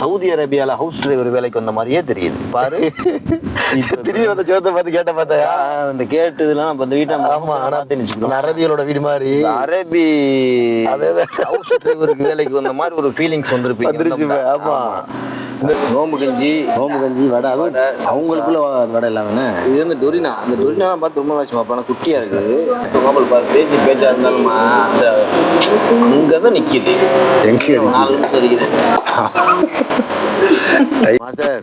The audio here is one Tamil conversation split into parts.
சவுதி அரேபியால ஹவுஸ் டிரைவர் வேலைக்கு வந்த மாதிரியே தெரியுது. பாரு. திடீர்னு வந்த சிவத்தை பார்த்து கேட்ட பார்த்தாயா? அந்த கேட்டதுலாம் இப்ப இந்த வீட்டை ஆமா ஆனா அரபியலோட வீடு மாதிரி. அரபி ஹவுஸ் டிரைவருக்கு வேலைக்கு வந்த மாதிரி ஒரு ஃபீலிங்ஸ் வந்திருப்பீங்க. ஆமா. நோம்பு கஞ்சி நோம்பு கஞ்சி வடை அதுவும் அவங்களுக்குள்ள வடை இல்லாம இது வந்து டொரினா. அந்த டொரினா பார்த்து ரொம்ப வருஷமா அப்ப குட்டியா இருக்குது. கோமல் பாரு பேச்சு பேச்சா இருந்தாலும் அந்த அங்கதான் நிக்குது. எங்க நாலு நிமிஷம் மாஸ்டர்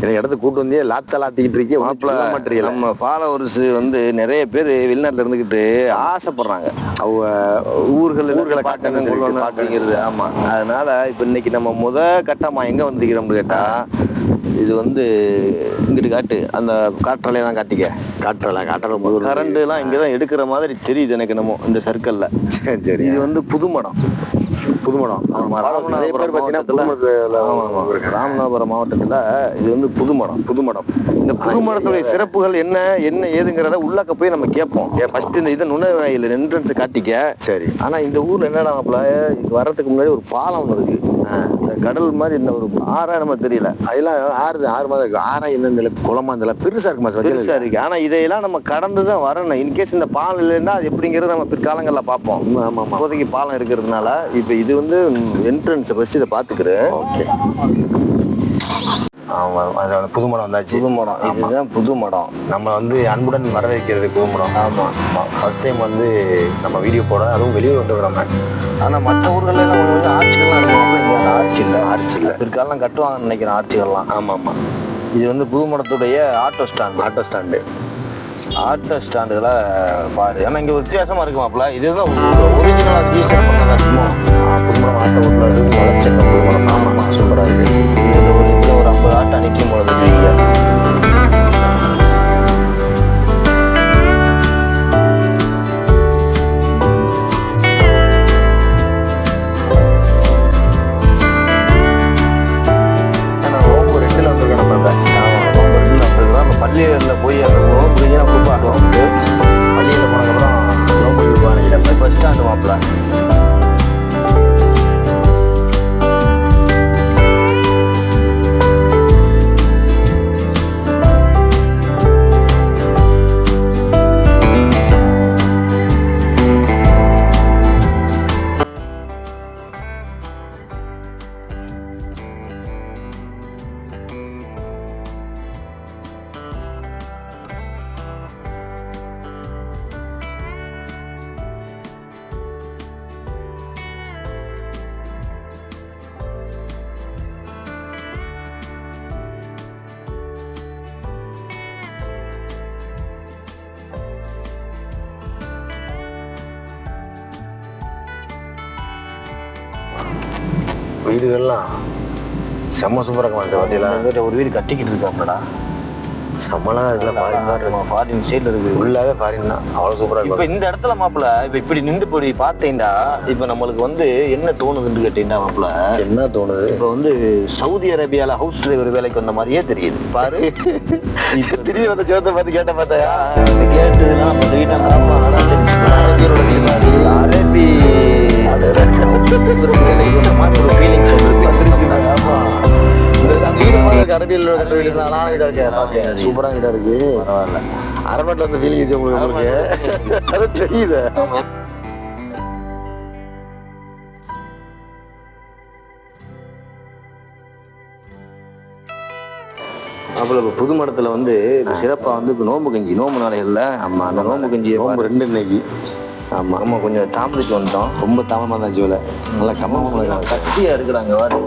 எனக்கு இடத்த கூட்டு வந்தே லாத்த லாத்திக்கிட்டு இருக்கே மாப்பிள மாட்டீங்க நம்ம ஃபாலோவர்ஸ் வந்து நிறைய பேர் வெளிநாட்டுல இருந்துகிட்டு ஆசைப்படுறாங்க. அவங்க ஊர்கள் ஊர்களை காட்டணும் கொள்ளணும் அப்படிங்கிறது ஆமா. அதனால இப்ப இன்னைக்கு நம்ம முத கட்டமா எங்க வந்திருக்கிறோம்னு கேட்டா இது வந்து இங்கிட்டு காட்டு. அந்த காற்றாலையெல்லாம் காட்டிக்க. காட்டுறல காட்டுற முதல் கரண்ட் எல்லாம் இங்கதான் எடுக்கிற மாதிரி தெரியுது எனக்கு நம்ம இந்த சர்க்கிள்ல சரி சரி. இது வந்து புதுமடம். புதுமடம். பேர் பார்த்தீங்கன்னா ராமநாதபுரம் மாவட்டத்துல இது வந்து புதுமடம் புதுமடம். இந்த புதுமடத்துடைய சிறப்புகள் என்ன என்ன ஏதுங்கிறத உள்ளக்க போய் நம்ம கேட்போம். ஃபர்ஸ்ட் இந்த இதை நுழைவாயில் என்ட்ரன்ஸ் காட்டிக்க. சரி. ஆனா இந்த ஊர்ல என்னடா மாப்பிள இங்க வர்றதுக்கு முன்னாடி ஒரு பாலம் ஒன்று இருக்கு. இந்த கடல் மாதிரி இந்த ஒரு ஆறா நம்ம தெரியல. அதெல்லாம் ஆறு ஆறு மாதம் இருக்கு. ஆறா என்ன குளமா இருந்தாலும் பெருசா இருக்கு பெருசா இருக்கு. ஆனா இதையெல்லாம் நம்ம கடந்து தான் வரணும் இன்கேஸ் இந்த பாலம் இல்லைன்னா அது எப்படிங்கிறத நம்ம பிற்காலங்கள்ல பார்ப்போம். ஆமா இப்போதைக்கு பாலம் இருக்கிறதுனால இப்போ இது வந்து என்ட்ரன்ஸ் ஃபர்ஸ்ட் இதை பார்த்துக்கிறேன். ஓகே. ஆமா அதோட புதுமடம் வந்தாச்சு. புது மடம். இதுதான் புது மடம். நம்ம வந்து அன்புடன் வரவேற்கிறது புதுமடம் ஆமா. ஃபர்ஸ்ட் டைம் வந்து நம்ம வீடியோ போட அதுவும் வெளியூர் வந்து நம்ம ஆனா மற்ற ஊர்கள்ல கொஞ்சம் கொஞ்சம் ஆட்சிகள்லாம் இருக்கும் ஆட்சி இல்லை ஆட்சி இல்லை பிற்காலம் கட்டுவாங்கன்னு நினைக்கிறேன் ஆட்சிகள்லாம். ஆமா ஆமா இது வந்து புதுமடத்துடைய auto stand. Auto stand. Auto ஸ்டாண்டுகளை பாரு. ஏன்னா இங்க ஒரு வித்தியாசமா இருக்குமாப்ல இதுதான் ஒரிஜினலா ரிஜிஸ்டர் பண்ணதா இருக்குமோ? புதுமடம் ஆட்டோ ஓட்டுறது வளர்ச்சக்கம் புதுமடம் ஆமா ஆமா சூப்பரா இருக்கு. இதுல ஒரு ஐம்பது ஆட்டோ நிற்கும் பொழுது வீடுகள்லாம் செம்ம சூப்பரா இருக்கு மாஸ்டர் பார்த்தீங்களா எங்கிட்ட ஒரு வீடு கட்டிக்கிட்டு இருக்காப்லடா செம்மலாம் இருக்குல்ல ஃபாரின் மாதிரி இருக்கு ஃபாரின் சைடில் இருக்குது. ஃபுல்லாவே ஃபாரின் தான். அவ்வளவு சூப்பரா இப்ப இருக்கும் இந்த இடத்துல மாப்பிள இப்ப இப்படி நின்று போய் பார்த்தேன்டா இப்ப நம்மளுக்கு வந்து என்ன தோணுதுன்னு கேட்டீங்கன்னா மாப்பிள? என்ன தோணுது? இப்ப வந்து சவுதி அரேபியால ஹவுஸ் டிரைவர் வேலைக்கு வந்த மாதிரியே தெரியுது. பாரு. இப்ப திடீர்னு வந்த சிவத்தை பார்த்து கேட்ட பார்த்தாயா இந்த கேட்டதுலாம் நம்ம வீட்டை. அரேபியரோட அரேபி. சூப்பரா வீடா இருக்கு. ஃபீலிங் உங்களுக்கு அது தெரியுது. அப்புறம் புது மடத்துல வந்து சிறப்பா வந்து நோம்பு கஞ்சி நோம்பு நாளைகள்ல ஆமா அந்த நோம்பு கஞ்சியை நோம்பு. ரெண்டு இன்னைக்கு. ஆமா ஆமா கொஞ்சம் தாமதிச்சு வந்துட்டோம். ரொம்ப தாமதமா தான் ஜீவல நல்லா கம்மா கட்டியா இருக்கிறாங்க வாரு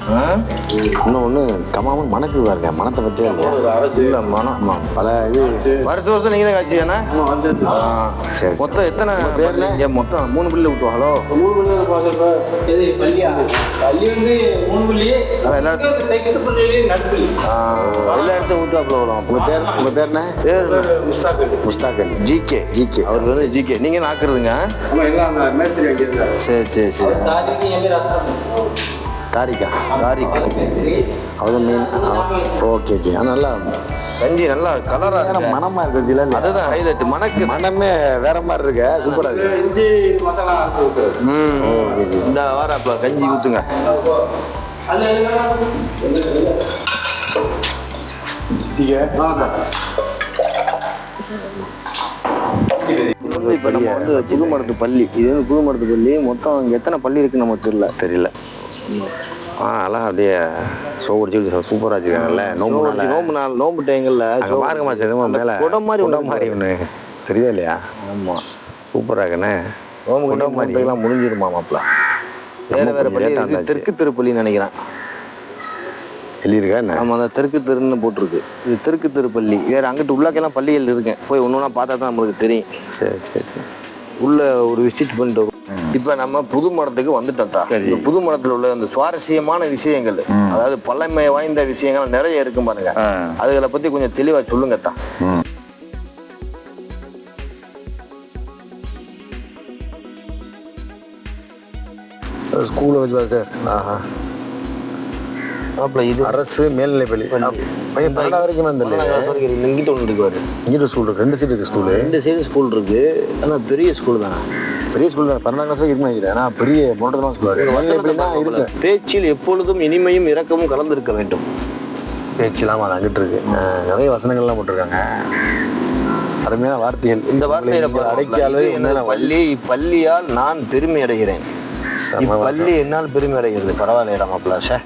இன்னும் ஒண்ணு கம்மாமன் மணக்கு பாருங்க. மனத்தை பத்தியே இல்லையா? இல்ல மனம் பல இது. வருஷம் வருஷம் நீங்க தான் காட்சி தானே ஆ. சரி. மொத்தம் எத்தனை பேர்ல? ஏன் மொத்தம் மூணு பிள்ளை விட்டுவாங்களோ மூணு புள்ளி எல்லா இடத்தையும் விட்டுவாப்புல வரும் உங்க பேர் உங்க பேர் என்ன? பேர் முஸ்தாக் முஸ்தாக் அலி ஜிகே. ஜிகே. அவருக்கு வந்து ஜிகே. நீங்க நாக்குறதுங்க நம்ம எல்லாம் அந்த மேஸ்திரி அங்கே இருந்தார் சரி சரி. சரி தாரிக்கு தாரிக். அதுவும் மீன் ஓகே ஓகே நல்லா கஞ்சி நல்லா கலரா இருக்கு. மனமா இருக்கு இல்ல அதுதான் ஹைலைட் மணக்கு. மனமே வேற மாதிரி இருக்கு. சூப்பரா இருக்கு. இஞ்சி மசாலா ம். இந்த வாராப்பா கஞ்சி ஊத்துங்க. அல்ல வந்து இப்போ நம்ம வந்து புதுமடத்து பள்ளி. இது வந்து புதுமடத்து பள்ளி. மொத்தம் இங்க எத்தனை பள்ளி இருக்குன்னு நமக்கு தெரியல. தெரியல. ஆ அதெல்லாம் அப்படியே ஷோ அடிச்சு சூப்பராக வச்சுருக்காங்கல்ல. நோம்பு நோம்பு நோம்பு நாள் நோம்பு டைங்கள்ல அங்கே பாருங்க மாசம் எதுவும் மேலே. குடம் மாதிரி குடம் மாதிரி ஒன்று தெரியுதா இல்லையா? ஆமா. சூப்பராக இருக்குண்ணே நோம்பு குடம் குடம் மாதிரி. மாதிரி முடிஞ்சிருமா மாப்பிள வேற வேற பள்ளி. தெற்கு திருப்பள்ளின்னு நினைக்கிறேன். எழுதியிருக்கா என்ன? ஆமா அந்த தெற்கு தெருன்னு போட்டிருக்கு. இது தெற்கு திருப்பள்ளி. வேற அங்கிட்டு உள்ளாக்கெல்லாம் பள்ளிகள் இருக்கேன். போய் ஒன்று ஒன்றா பார்த்தா தான் நம்மளுக்கு தெரியும். சரி சரி சரி. உள்ள ஒரு விசிட் பண்ணிட்டு இப்ப நம்ம புது மடத்துக்கு வந்துட்டோம் தான் சரி. இந்த புது மடத்துல உள்ள அந்த சுவாரஸ்யமான விஷயங்கள் அதாவது பழமை வாய்ந்த விஷயங்கள் நிறைய இருக்கும் பாருங்க. அதுகளை பத்தி கொஞ்சம் தெளிவா சொல்லுங்க தான் ம். ஸ்கூல் வச்சு சார். ஆஹா மாப்பிள இது. அரசு மேல்நிலைப்பள்ளி. பையன் பன்னெண்டாவது வரைக்கும். இங்கிட்ட ஒன்று இருக்கு பாரு. இங்கிட்ட ஸ்கூல் இருக்கு. ரெண்டு சீட் இருக்கு ஸ்கூலு. ரெண்டு சைடு ஸ்கூல் இருக்கு. ஆனா பெரிய ஸ்கூல் தான். பெரிய ஸ்கூல் தான். பன்னெண்டாம் கிளாஸ் வரைக்கும் இருக்குன்னு ஆனால் பெரிய மேல்நிலைப்பள்ளினா இருக்கு பேச்சில் எப்பொழுதும் இனிமையும் இரக்கமும் கலந்திருக்க வேண்டும். பேச்செல்லாம் அது அங்கிட்டு இருக்கு. நிறைய வசனங்கள்லாம் போட்டிருக்காங்க. அருமையான வார்த்தைகள். இந்த வார்த்தையில அடக்கி எனது பள்ளி இப்பள்ளியால் நான் பெருமை அடைகிறேன். இப்பள்ளி என்னால் பெருமை அடைகிறது. பரவாயில்லைடா மாப்பிள சே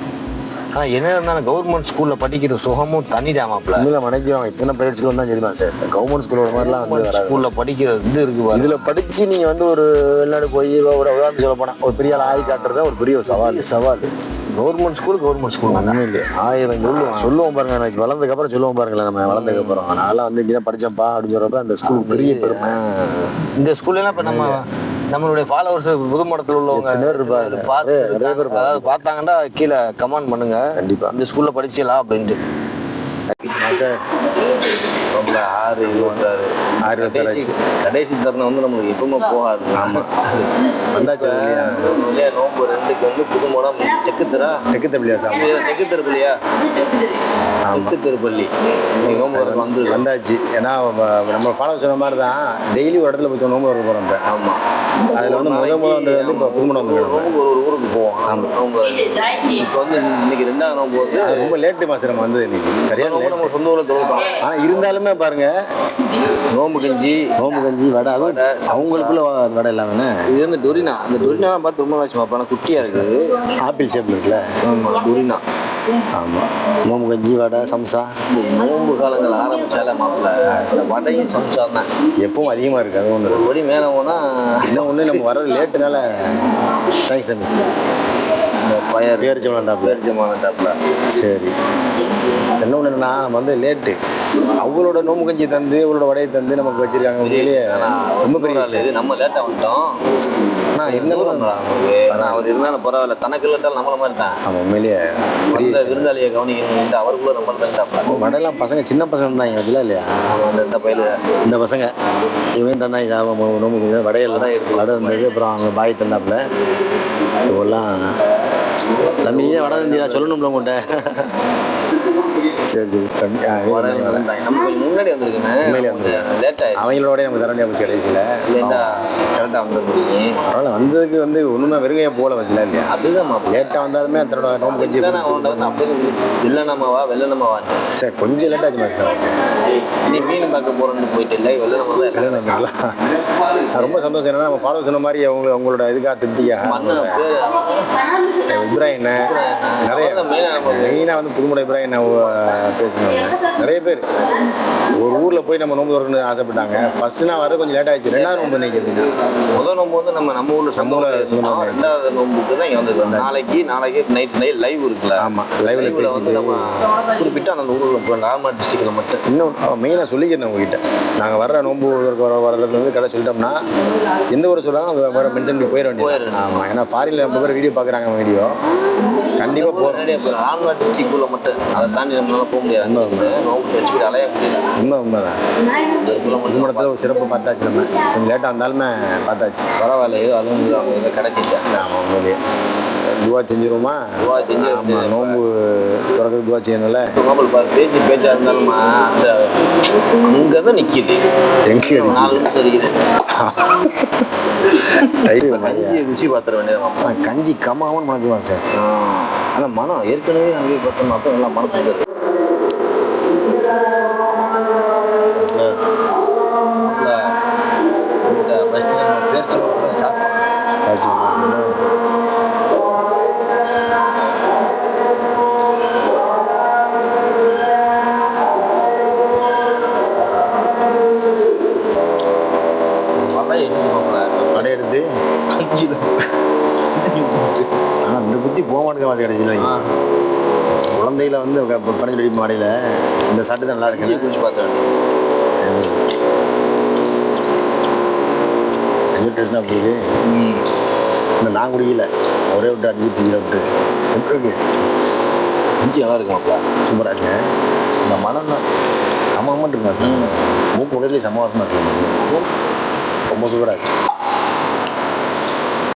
ஆனா என்ன இருந்தாலும் கவர்மெண்ட் ஸ்கூல்ல படிக்கிற சுகமும் தனிடா மாப்பிள. உண்மையில மனைக்கிறோம் இத்தனை பிரைவேட் ஸ்கூல் தான் சரிமா சார். கவர்மெண்ட் ஸ்கூலோட மாதிரிலாம் வந்து ஸ்கூல்ல படிக்கிறது இது இருக்கு. இதுல படிச்சு நீங்க வந்து ஒரு வெளிநாடு போய் ஒரு உதாரணம் சொல்ல போனா ஒரு பெரிய ஆள் காட்டுறது ஒரு பெரிய சவால். சவால். கவர்மெண்ட் ஸ்கூல் கவர்மெண்ட் ஸ்கூல் தான்? உண்மையிலே. ஆயிரம் சொல்லுவான். சொல்லுவோம் பாருங்க எனக்கு வளர்ந்ததுக்கு அப்புறம் சொல்லுவோம் பாருங்களேன் நம்ம வளர்ந்ததுக்கு அப்புறம் நான்லாம் வந்து இங்கதான் படிச்சேன்ப்பா அப்படின்னு சொல்றப்ப அந்த ஸ்கூல் பெரிய பெருமை. இந்த ஸ்கூல்ல எல்லாம் இப்ப நம்ம நம்மளுடைய ஃபாலோவர்ஸ் புது மடத்துல உள்ளவங்க பார்த்து. அதாவது பார்த்தாங்கன்னா கீழே கமெண்ட் பண்ணுங்க. கண்டிப்பா. இந்த ஸ்கூல்ல படிச்சலாம் அப்படின்ட்டு. ஆறு ஆறு கடைசி கடைசி. தருணம் வந்து நம்மளுக்கு எப்பவுமே போகாது. ஆமா. வந்தாச்சு இல்லையா? நோம்பு ரெண்டுக்கு வந்து புது மடம் தெக்கு தப்பிலியா சாமி? தெக்கு திருப்பள்ளியா தெக்கு திருப்பள்ளி நோம்பு வந்து வந்தாச்சு. ஏன்னா நம்ம ஃபாலோ சொன்ன மாதிரி தான் டெய்லி ஒரு இடத்துல போய் நோம்பு வர போறோம் இப்ப. அதுல வந்து முத முத வந்தது வந்து இப்போ நோம்பு ஒரு ஊருக்கு போவோம் ஆமா. நோம்பு இப்போ வந்து இன்னைக்கு ரெண்டாவது நோம்பு வந்து அது ரொம்ப லேட்டு மாசம் நம்ம வந்து இன்னைக்கு. late. நம்ம சொந்த ஊர்ல தொழுதோம் ஆனா இருந்தாலுமே பாருங்க. நோம்பு கஞ்சி நோம்பு கஞ்சி வடை அதுவும் அவங்களுக்குள்ள வடை இல்லாம இது வந்து டொரினா. அந்த டொரினா பார்த்து ரொம்ப நாச்சு பார்ப்பேன் குட்டியா இருக்குது. ஆப்பிள் ஷேப்ல இருக்குல்ல. டொரினா. ஆமா. நோம்பு கஞ்சி வடை சம்சா. நோம்பு காலங்கள் ஆரம்பிச்சால மாப்பிள்ள வடையும் சம்சா தான். எப்பவும் அதிகமா இருக்கு அது ஒண்ணு ஒரு மேல போனா இன்னும் ஒண்ணு நம்ம வர்றது லேட்டுனால தேங்க்ஸ் தம்பி. இந்த பயர் பேரிச்சு விளாண்டாப்ல பேரிச்சமான டாப்ல சரி. என்ன ஒண்ணு என்னன்னா நம்ம வந்து லேட்டு. அவங்களோட நோம்பு கஞ்சி தந்து அவங்களோட வடையை தந்து நமக்கு வச்சிருக்காங்க. உண்மையிலேயே ரொம்ப பெரிய. இது நம்ம லேட்டா வந்துட்டோம். ஆனா இருந்தாலும் ஆனா அவர் இருந்தாலும் பரவாயில்ல தனக்கு இல்லட்டாலும் நம்மள மாதிரி தான். ஆமா உண்மையிலேயே பெரிய விருந்தாளியை கவனிக்கணும் அவருக்குள்ள நம்ம தந்தாப்ல வடையெல்லாம் பசங்க சின்ன பசங்க தான் இதுல இல்லையா? இந்த பயில இந்த பசங்க இவன் தந்தாங்க சாபம் நோம்பு கஞ்சி வடையில் வடை இருந்தது அப்புறம் அவங்க பாய் தந்தாப்புல. இவெல்லாம் தம்பி நீ வடை தந்தியா? சொல்லணும்ல உங்கள்கிட்ட சரி சரி. நம்ம முன்னாடி வந்திருக்கேன். அவங்களோட நமக்கு தர முடியாது போச்சு கடைசியில். இல்லைண்டா கரெக்டா வந்துருக்கீங்க பரவாயில்ல வந்ததுக்கு வந்து ஒண்ணுமே வெறுங்கையா போல வரல இல்லையா? அதுதான் லேட்டாக வந்தாலுமே தன்னோட நோம்பு கஞ்சி வெள்ளனமாவா வெள்ளனமாவா சரி கொஞ்சம் லேட் ஆச்சு மாஸ்டர் நீ மீன் பார்க்க போறேன்னு போயிட்டு இல்லை வெள்ளனமா தான் இல்லை. இருக்கேன். ரொம்ப சந்தோஷம். என்னன்னா நம்ம ஃபாலோ சொன்ன மாதிரி அவங்க அவங்களோட இதுக்காக திருப்திக்காக இப்ராஹிம் நிறைய. மெயினாக வந்து புதுமுறை இப்ராஹிம் பேசினாங்க. நிறைய பேர். ஒரு ஊரில் போய் நம்ம நோம்பு திறக்கணும்னு ஆசைப்பட்டாங்க. ஃபர்ஸ்ட் நான் வர கொஞ்சம் லேட் ஆயிடுச்சு. ரெண்டாவது நோம்பு நினைக்கிறீங்க முதல் நோம்பு வந்து நம்ம நம்ம ஊர்ல நம்ம ஊர்ல ரெண்டாவது நோம்புக்கு தான் இங்க வந்து நாளைக்கு நாளைக்கு நைட் நைட் லைவ் இருக்குல்ல. ஆமா, live ல லைவ்ல வந்து. நம்ம குறிப்பிட்ட அந்த ஊர்ல நாகமாட் டிஸ்ட்ரிக்ட்ல மட்டும். இன்னும் மெயினாக சொல்லிக்கிறேன் உங்ககிட்ட. நாங்கள் வர்ற நோம்பு வர வரதுல வந்து கதை சொல்லிட்டோம்னா எந்த ஊரை சொல்கிறாங்க வேறு மென்ஷன் பண்ணி போயிட வேண்டியது. ஆமாம் ஏன்னா ஃபாரினில் ரொம்ப பேர் வீடியோ பார்க்குறாங்க வீடியோ கண்டிப்பாக போகிறோம் நாகமாட் டிஸ்ட்ரிக்ட்குள்ள மட்டும். அதை தாண்டி நம்மளால போக முடியாது. நோம்பு வச்சுக்கிட்டு அலைய முடியல. உண்மை உண்மைதான். திருமணத்தில் ஒரு சிறப்பு பார்த்தாச்சு நம்ம. கொஞ்சம் லேட்டாக இருந்தாலுமே பார்த்தாச்சு. பரவாயில்ல ஏதோ அதுவும் அவங்க கிடைச்சிட்டேன் ஆமாம் உண்மையிலேயே. துவா செஞ்சிருவோமா? துவா செஞ்சு நோம்பு திறக்கிறது துவா செய்யணும்ல? மாப்பிள்ள பாரு பேச்சு பேச்சா இருந்தாலுமா அந்த அங்கதான் நிக்குது. எங்கே நாலு நிமிஷம் இருக்குது. கஞ்சி ருசி பாத்திர வேண்டியது ஆனால் கஞ்சி கம்மாவும் மணக்குமா சார். ஆனா மனம் ஏற்கனவே அங்கே பார்த்தோம் மட்டும் நல்லா மாட்டேங்க கடைசியில் குழந்தையில வந்து படம் சொல்லி மாடையில் இந்த சட்டை தான் நல்லா இருக்கு குடிச்சு பார்த்தேன் டேஸ்டாக போகுது இல்லை நான் குடிக்கல. ஒரே விட்டு அடிச்சு தீவிர விட்டு. எப்படி இருக்கு? கஞ்சி நல்லா இருக்கு மாப்பிள்ள சூப்பராக இருக்கு. இந்த மனம் தான். அம்மா அம்மா இருக்குமா சார்? மூக்கு உடலே சமவாசமாக இருக்கு. ரொம்ப சூப்பராக இருக்கு.